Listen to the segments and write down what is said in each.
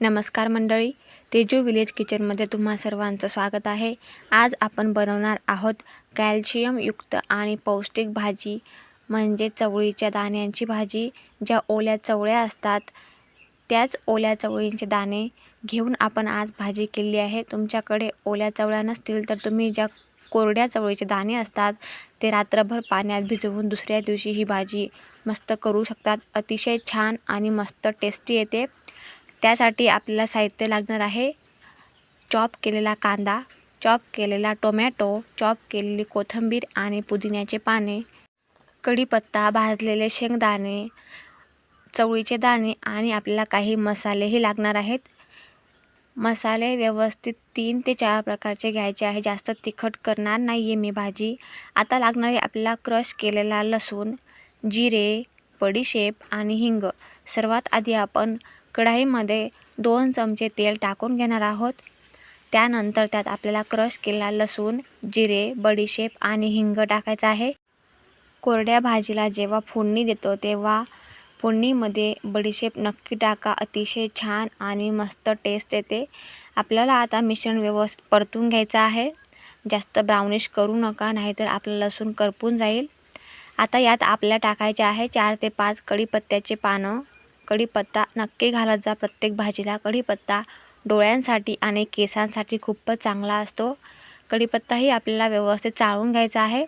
नमस्कार मंडळी तेजू विलेज किचनमध्ये तुम्हा सर्वांचं स्वागत आहे. आज आपण बनवणार आहोत कॅल्शियमयुक्त आणि पौष्टिक भाजी म्हणजे चवळीच्या दाण्यांची भाजी. ज्या ओल्या चवळ्या असतात त्याच ओल्या चवळींचे दाणे घेऊन आपण आज भाजी केली आहे. तुमच्याकडे ओल्या चवळ्या नसतील तर तुम्ही ज्या कोरड्या चवळीचे दाणे असतात ते रात्रभर पाण्यात भिजवून दुसऱ्या दिवशी ही भाजी मस्त करू शकतात. अतिशय छान आणि मस्त टेस्टी येते. त्यासाठी आपल्याला साहित्य लागणार आहे. चॉप केलेला कांदा चॉप केलेला टोमॅटो चॉप केलेली कोथिंबीर आणि पुदिन्याचे पाने कढीपत्ता भाजलेले शेंगदाणे चवळीचे दाणे आणि आपल्याला काही मसालेही लागणार आहेत. मसाले व्यवस्थित तीन ते चार प्रकारचे घ्यायचे आहे. जास्त तिखट करणार नाही आहे मी भाजी. आता लागणारे आपल्याला क्रश केलेला लसूण जिरे बडीशेप आणि हिंग. सर्वात आधी आपण कढाईमध्ये दोन चमचे तेल टाकून घेणार आहोत. त्यानंतर त्यात आपल्याला क्रश केलेला लसूण जिरे बडीशेप आणि हिंग टाकायचं आहे. कोरड्या भाजीला जेव्हा फोडणी देतो तेव्हा फोडणीमध्ये बडीशेप नक्की टाका. अतिशय छान आणि मस्त टेस्ट येते. आपल्याला आता मिश्रण व्यवस्थित परतून घ्यायचं आहे. जास्त ब्राउनिश करू नका नाहीतर आपलं लसूण करपून जाईल. आता यात आपल्या टाकायचे आहे चार ते पाच कढीपत्त्याचे पानं. कढीपत्ता नक्की घालत जा. प्रत्येक भाजीला कढीपत्ता डोळ्यांसाठी आणि केसांसाठी खूपच चांगला असतो. कढीपत्ताही आपल्याला व्यवस्थित चाळून घ्यायचा आहे.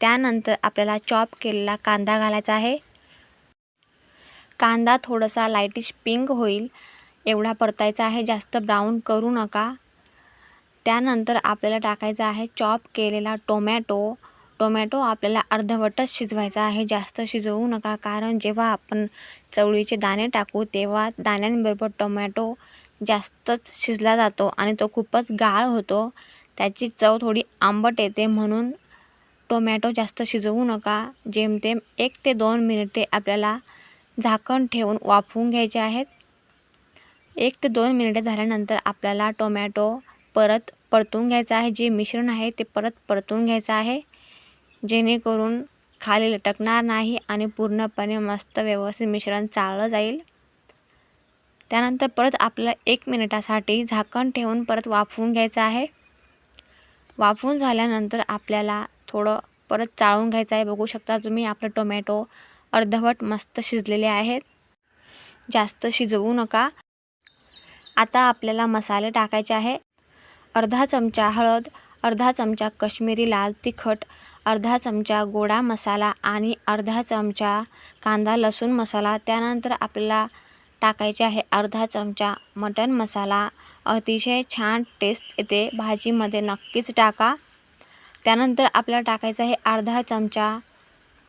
त्यानंतर आपल्याला चॉप केलेला कांदा घालायचा आहे. कांदा थोडासा लाईटिश पिंक होईल एवढा परतायचा आहे. जास्त ब्राऊन करू नका. त्यानंतर आपल्याला टाकायचा आहे चॉप केलेला टोमॅटो. टोमॅटो आपल्याला अर्धवटच शिजवायचा आहे. जास्त शिजवू नका कारण जेव्हा आपण चवळीचे दाणे टाकू तेव्हा दाण्यांबरोबर टोमॅटो जास्तच शिजला जातो आणि तो खूपच गाळ होतो. त्याची चव थोडी आंबट येते म्हणून टोमॅटो जास्त शिजवू नका. जेमतेम एक ते दोन मिनिटे आपल्याला झाकण ठेवून वाफवून घ्यायचे आहेत. एक ते दोन मिनिटे झाल्यानंतर आपल्याला टोमॅटो परत परतून घ्यायचं आहे. जे मिश्रण आहे ते परत परतून घ्यायचं आहे. जेणेकरून खाली लटकणार नाही आणि पूर्णपणे मस्त व्यवस्थित मिश्रण चाळलं जाईल. त्यानंतर परत आपल्याला एक मिनिटासाठी झाकण ठेवून परत वाफवून घ्यायचं आहे. वाफवून झाल्यानंतर आपल्याला थोडं परत चाळून घ्यायचं आहे. बघू शकता तुम्ही आपलं टोमॅटो अर्धवट मस्त शिजलेले आहेत. जास्त शिजवू नका. आता आपल्याला मसाले टाकायचे आहे. अर्धा चमचा हळद अर्धा चमचा कश्मीरी लाल तिखट अर्धा चमचा गोडा मसाला आणि अर्धा चमचा कांदा लसूण मसाला. त्यानंतर आपल्याला टाकायचे आहे अर्धा चमचा मटन मसाला. अतिशय छान टेस्ट येते. भाजीमध्ये नक्कीच टाका. त्यानंतर आपल्याला टाकायचं आहे अर्धा चमचा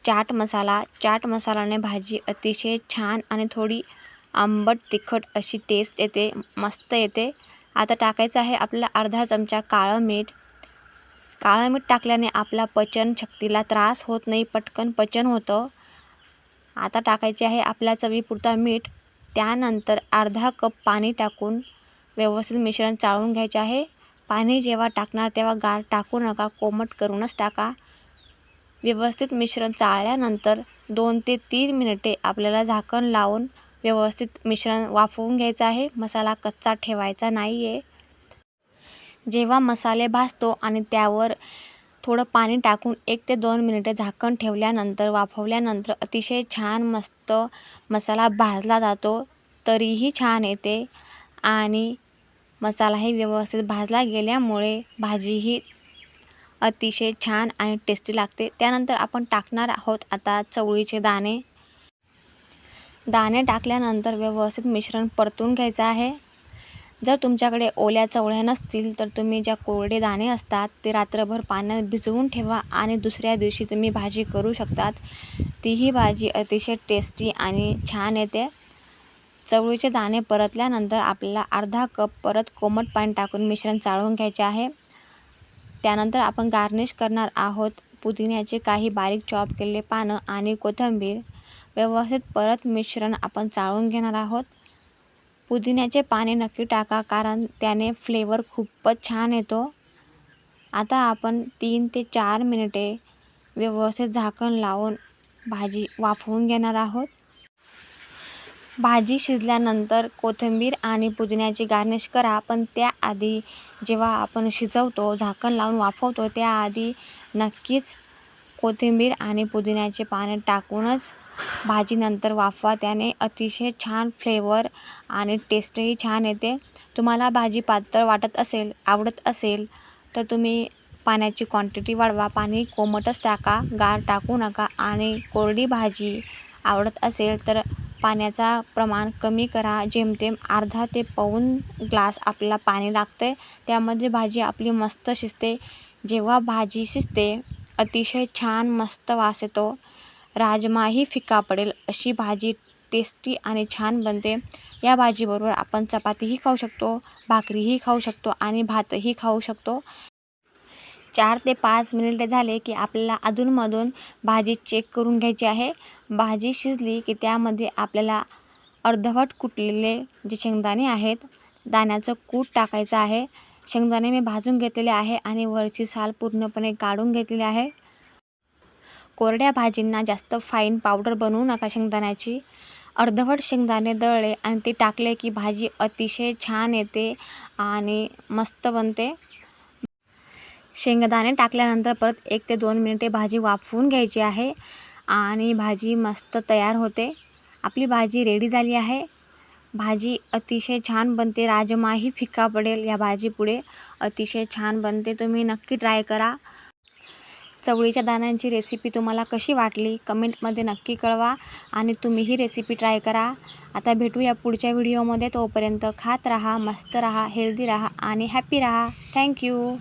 चाट मसाला. चाट मसाल्याने भाजी अतिशय छान आणि थोडी आंबट तिखट अशी टेस्ट येते मस्त येते. आता टाकायचं आहे आपल्याला अर्धा चमचा काळं मीठ. काळं मीठ टाकल्याने आपला पचनशक्तीला त्रास होत नाही पटकन पचन होतं. आता टाकायचे आहे आपल्या चवीपुरता मीठ. त्यानंतर अर्धा कप पाणी टाकून व्यवस्थित मिश्रण चाळून घ्यायचे आहे. पाणी जेव्हा टाकणार तेव्हा गार टाकू नका कोमट करूनच टाका. व्यवस्थित मिश्रण चाळल्यानंतर दोन ते तीन मिनिटे आपल्याला झाकण लावून व्यवस्थित मिश्रण वाफवून घ्यायचं आहे. मसाला कच्चा ठेवायचा नाही आहे जेव्हा मसाले भाजतो आणि त्यावर थोडं पाणी टाकून एक ते दोन मिनिटे झाकण ठेवल्यानंतर वाफवल्यानंतर अतिशय छान मस्त मसाला भाजला जातो तरीही छान येते आणि मसालाही व्यवस्थित भाजला गेल्यामुळे भाजीही अतिशय छान आणि टेस्टी लागते. त्यानंतर आपण टाकणार आहोत आता चवळीचे दाणे. दाणे टाकल्यानंतर व्यवस्थित मिश्रण परतून घ्यायचं आहे. जर तुमच्याकडे ओल्या चवळ्या नसतील तर तुम्ही ज्या कोरडे दाणे असतात ते रात्रभर पाण्यात भिजवून ठेवा आणि दुसऱ्या दिवशी तुम्ही भाजी करू शकतात. तीही भाजी अतिशय टेस्टी आणि छान येते. चवळीचे दाणे परतल्यानंतर आपल्याला अर्धा कप परत कोमट पाणी टाकून मिश्रण चाळून घ्यायचे आहे. त्यानंतर आपण गार्निश करणार आहोत. पुदिन्याचे काही बारीक चॉप केलेले पानं आणि कोथिंबीर. व्यवस्थित परत मिश्रण आपण चाळून घेणार आहोत. पुदिन्याचे पाने नक्की टाका कारण त्याने फ्लेवर खूपच छान येतो. आता आपण तीन ते चार मिनिटे व्यवस्थित झाकण लावून भाजी वाफवून घेणार आहोत. भाजी शिजल्यानंतर कोथिंबीर आणि पुदिन्याची गार्निश करा पण त्याआधी जेव्हा आपण शिजवतो झाकण लावून वाफवतो त्याआधी नक्कीच कोथिंबीर आणि पुदिन्याचे पाने टाकूनच भाजीनंतर वाफवा. त्याने अतिशय छान फ्लेवर आणि टेस्टही छान येते. तुम्हाला भाजी पातळ वाटत असेल आवडत असेल तर तुम्ही पाण्याची क्वांटिटी वाढवा. पाणी कोमटच टाका गार टाकू नका. आणि कोरडी भाजी आवडत असेल तर पाण्याचा प्रमाण कमी करा. जेमतेम अर्धा ते पाऊन ग्लास आपल्याला पाणी लागते त्यामध्ये भाजी आपली मस्त शिजते. जेव्हा भाजी शिजते अतिशय छान मस्त वास येतो. राजमाही फिका पडेल अशी भाजी टेस्टी आणि छान बनते. या भाजीबरोबर आपण चपातीही खाऊ शकतो भाकरीही खाऊ शकतो आणि भातही खाऊ शकतो. चार ते पाच मिनिटे झाले की आपल्याला अधूनमधून भाजी चेक करून घ्यायची आहे. भाजी शिजली की त्यामध्ये आपल्याला अर्धवट कुटलेले जे शेंगदाणे आहेत दाण्याचं कूट टाकायचं आहे. शेंगदाणे मी भाजून घेतलेले आहे आणि वरची साल पूर्णपणे काढून घेतलेली आहे. कोरड्या भाजींना जास्त फाईन पावडर बनवू नका शेंगदाण्याची. अर्धवट शेंगदाणे दळले आणि ते टाकले की भाजी अतिशय छान येते आणि मस्त बनते. शेंगदाणे टाकल्यानंतर परत एक ते दोन मिनिटे भाजी वाफवून घ्यायची आहे आणि भाजी मस्त तयार होते. आपली भाजी रेडी झाली आहे. भाजी अतिशय छान बनते. राजमाही फिका पडेल या भाजीपुढे. अतिशय छान बनते. तुम्ही नक्की ट्राय करा. चवळीच्या दाण्यांची रेसिपी तुम्हाला कशी वाटली? कमेंटमध्ये नक्की कळवा आणि तुम्ही ही रेसिपी ट्राय करा. आता भेटूया पुढच्या व्हिडिओमध्ये तोपर्यंत खात राहा मस्त राहा हेल्दी राहा आणि हॅपी राहा. थँक्यू